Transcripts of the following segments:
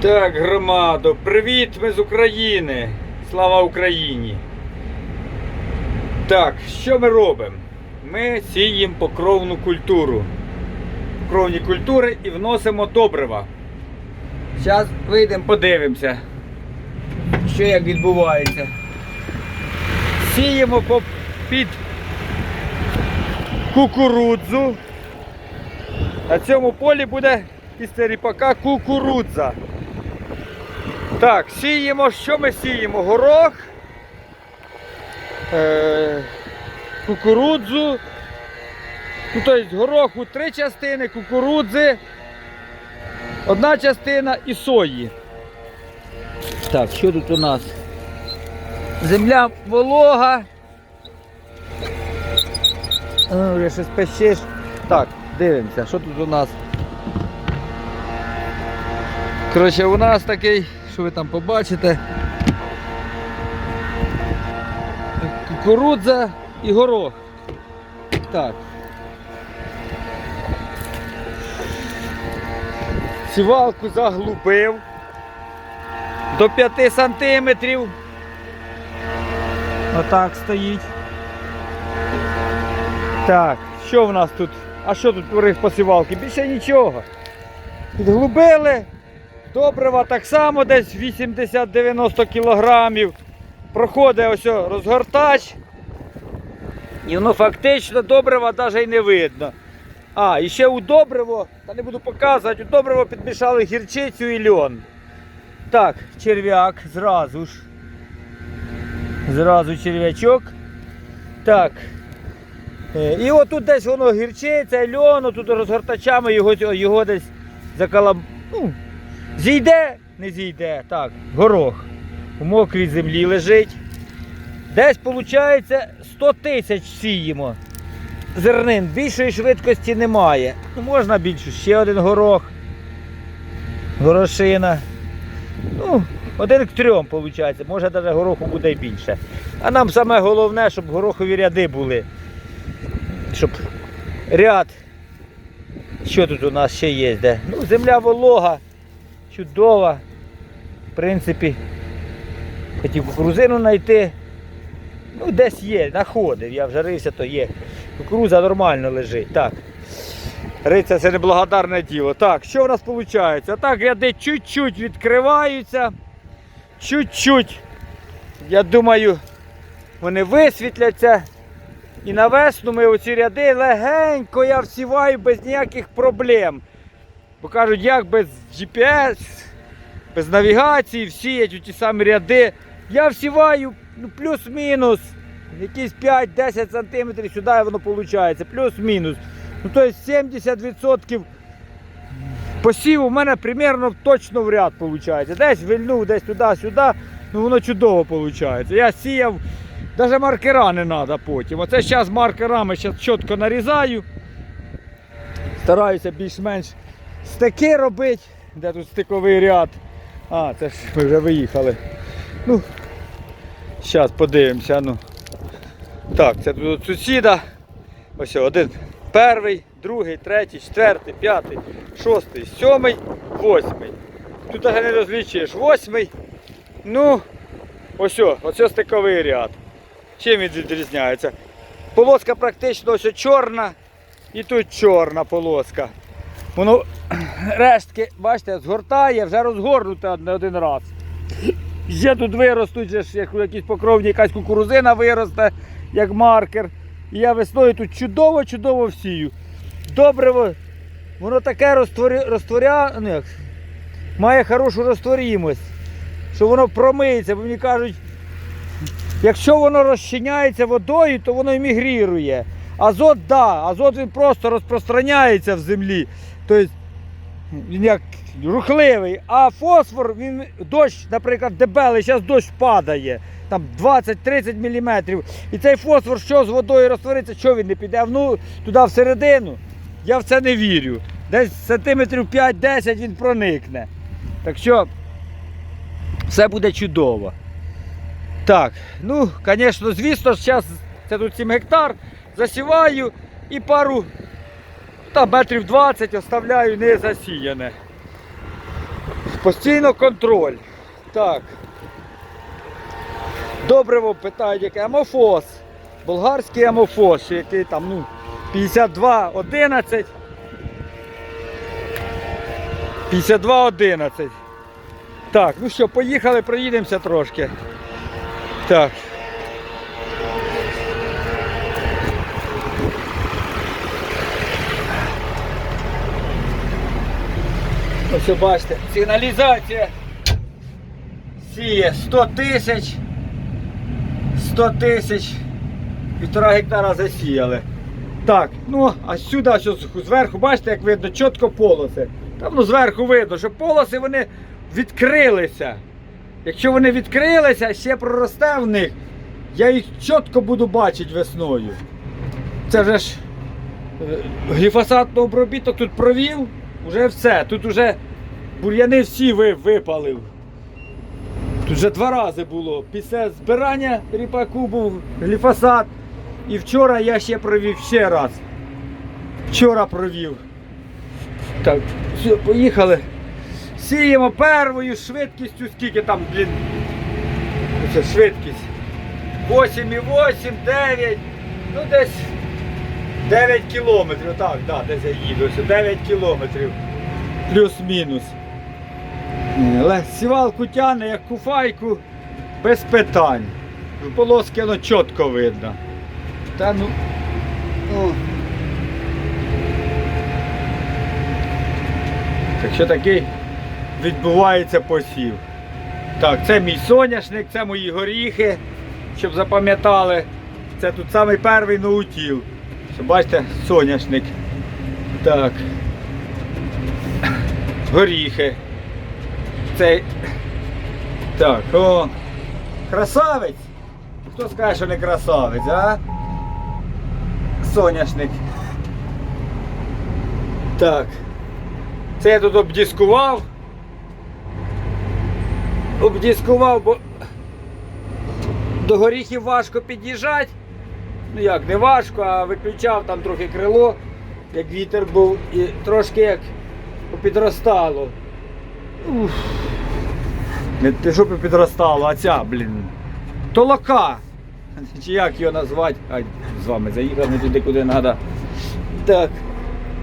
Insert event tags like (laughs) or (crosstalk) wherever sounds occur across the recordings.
Так, громадо, привіт, ми з України. Слава Україні. Так, що ми робимо? Ми сіємо покровну культуру. Покровні культури і вносимо добрива. Зараз вийдемо, подивимося, що як відбувається. Сіємо під кукурудзу. На цьому полі буде після ріпака кукурудза. Так, сіємо. Що ми сіємо? Горох, е, кукурудзу. Ну, тобто гороху три частини, кукурудзи, одна частина і сої. Так, що тут у нас? Земля волога. А, вже щось пещеш. Так, дивимося, що тут у нас. Коротше, у нас такий, що ви там побачите. Кукурудза і горох. Так. Сівалку заглубив до 5 сантиметрів. Отак стоїть. Так, що в нас тут? А що тут творив посівалки? Більше нічого. Підглубили. Добрива так само десь 80-90 кілограмів. Проходить ось розгортач. І воно фактично добрива навіть і не видно. А, і ще у добриво, та не буду показувати, у добриво підмішали гірчицю і льон. Так, черв'як зразу ж. Зразу черв'ячок. Так. Е, І отут десь воно гірчиця, льон, тут розгортачами його, його десь закалам... ну, Зійде, не зійде. Так, горох. У мокрій землі лежить. Десь, виходить, 100 тисяч сіємо. Зернин. Більшої швидкості немає. Ну, можна більше. Ще один горох. Горошина. Ну, один к трьом, виходить. Може навіть гороху буде більше. А нам саме головне, щоб горохові ряди були. Щоб ряд. Що тут у нас ще є? Де? Ну, земля волога чудова. В принципі, хотів кукурузину знайти. Ну, десь є, знаходив. Я вже рився, то є. Кукуруза нормально лежить. Так. Риця це неблагодарне діло. Так, що в нас виходить? Отак ряди чуть-чуть відкриваються. Чуть-чуть. Я думаю, вони висвітляться. І на весну ми оці ряди легенько я всіваю без ніяких проблем. Бо кажуть, як без GPS, без навігації всіять ті самі ряди. Я всіваю ну, плюс-мінус. Якісь 5-10 сантиметрів сюди воно виходить. Плюс-мінус. Ну, тобто 70% посів у мене примерно точно в ряд виходить. Десь вильнув, десь туди-сюди, ну воно чудово виходить. Я сіяв, навіть маркера не треба потім. Оце зараз маркерами чітко нарізаю. Стараюся більш-менш стики робити, де тут стиковий ряд. А, це ж ми вже виїхали. Ну, зараз подивимося. Ну. Так, це тут сусіда. Ось один. Перший, другий, третій, четвертий, п'ятий, шостий, сьомий, восьмий. Тут навіть не розлічиш. Восьмий. Ну, ось, ось стиковий ряд. Чим він відрізняється? Полоска практично ось чорна і тут чорна полоска. Воно (clears throat) рештки, бачите, згортає, вже розгорнуте не один раз. Ще тут виростуть, же ж, як у якійсь покровні якась кукурузина виросте, як маркер. І я весною тут чудово-чудово всію. Добре, воно таке розтворя... розтворя... ну, як, має хорошу розтворімость, що воно промиється, бо мені кажуть, якщо воно розчиняється водою, то воно емігрірує. Азот, да, азот він просто розпространяється в землі. Тобто він як рухливий, а фосфор, він дощ, наприклад, дебелий, зараз дощ падає, там 20-30 мм. І цей фосфор, що з водою розтвориться, що він не піде ну, туди всередину. Я в це не вірю. Десь сантиметрів 5-10 він проникне. Так що все буде чудово. Так, ну, звісно, звісно, зараз це тут 7 гектар, засіваю і пару та метрів 20 оставляю не засіяне. Постійно контроль. Так. Добриво питають, яке амофос. Болгарський амофос, який там, ну, 52, 11. 52, 11. Так, ну що, поїхали, проїдемося трошки. Так. Ось бачите, сигналізація сіє 100 тисяч, 100 тисяч, півтора гектара засіяли. Так, ну а сюди, що зверху, бачите, як видно, чітко полоси. Там ну, зверху видно, що полоси вони відкрилися. Якщо вони відкрилися, ще проросте в них, я їх чітко буду бачити весною. Це ж е, гліфосатний обробіток тут провів, вже все. Тут вже бур'яни всі ви- випалив. Тут вже два рази було. Після збирання ріпаку був гліфосат. І вчора я ще провів ще раз. Вчора провів. Так, все, поїхали. Сіємо первою швидкістю, скільки там, блін. Це швидкість. 8,8, 9, ну десь 9 кілометрів. Так, да, десь я їду. 9 кілометрів. Плюс-мінус. Е, сівалку тягне, як куфайку, без питань. Полоски воно чітко видно. Та ну. О. Так що такий відбувається посів. Так, це мій соняшник, це мої горіхи, щоб запам'ятали. Це тут самий перший наутіл. Бачите, соняшник. Так. Горіхи. Цей. Так, о. Красавець! Хто скаже, що не красавець, а? Соняшник. Так. Це я тут обдіскував. Обдіскував, бо до горіхів важко під'їжджати. Ну як, не важко, а виключав там трохи крило, як вітер був, і трошки як попідростало. Уф. Не те, що підростало, а ця, блін. Толока. (laughs) Чи як його назвати? Ай, з вами заїхав не туди, куди треба. Так.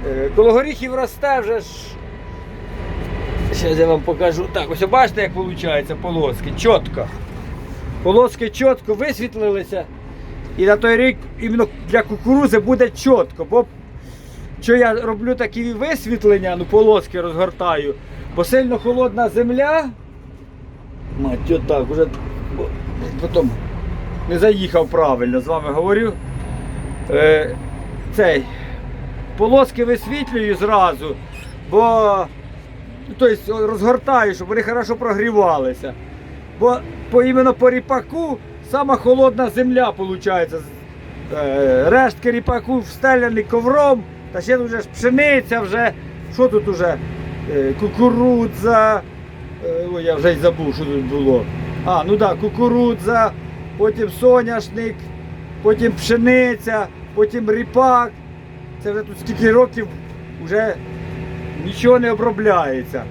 Е, Коло горіхів росте вже ж. Зараз я вам покажу. Так, ось бачите, як виходить полоски. Чітко. Полоски чітко висвітлилися. І на той рік іменно для кукурузи буде чітко. Бо що я роблю такі висвітлення, ну полоски розгортаю, бо сильно холодна земля. Мать, отак, уже потім не заїхав правильно, з вами говорю. Е, цей, полоски висвітлюю зразу, бо тобто, розгортаю, щоб вони хорошо прогрівалися. Бо по іменно по ріпаку сама холодна земля виходить. Е, рештки ріпаку встеляні ковром, та ще вже ж пшениця, вже, що тут уже? Е, кукурудза. Е, Ой, я вже й забув, що тут було. А, ну так, да, кукурудза, потім соняшник, потім пшениця, потім ріпак. Це вже тут скільки років вже нічого не обробляється.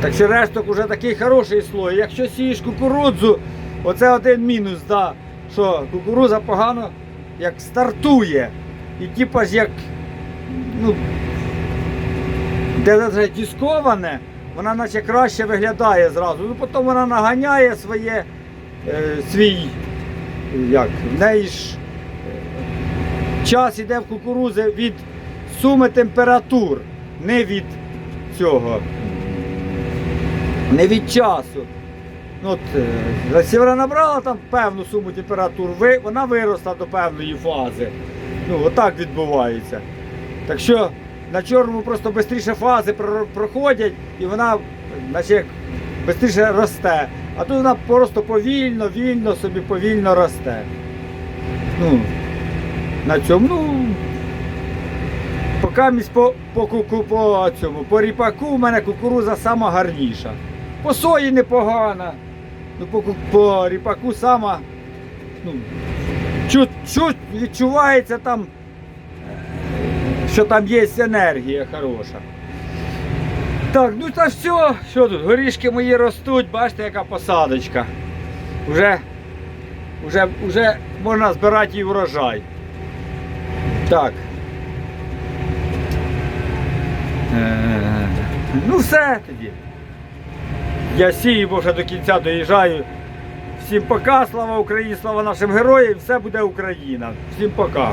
Так що решток вже такий хороший слой. Якщо сієш кукурудзу, оце один мінус, да, що кукурудза погано як стартує. І типа ж як ну, де вже вона наче краще виглядає зразу. Ну потім вона наганяє своє, е, свій, як, в неї ж е, час іде в кукурузи від суми температур, не від цього, не від часу. Ну, От, е, якщо набрала там певну суму температур, вона виросла до певної фази. Ну, отак відбувається. Так що на чорному просто швидше фази проходять і вона швидше росте. А тут вона просто повільно, вільно собі повільно росте. Ну, на цьому, ну. Поки по, по, куку, по цьому, по ріпаку у мене кукуруза сама гарніша. По сої непогана. Ну, по, по ріпаку сама. Ну, чуть, чуть відчувається там, що там є енергія хороша. Так, ну та все, що тут? Горішки мої ростуть, бачите, яка посадочка. Уже, уже, уже можна збирати і врожай. Так. Е, Ну все тоді. Я сію, бо вже до кінця доїжджаю. Всім пока, слава Україні, слава нашим героям, все буде Україна. Всім пока.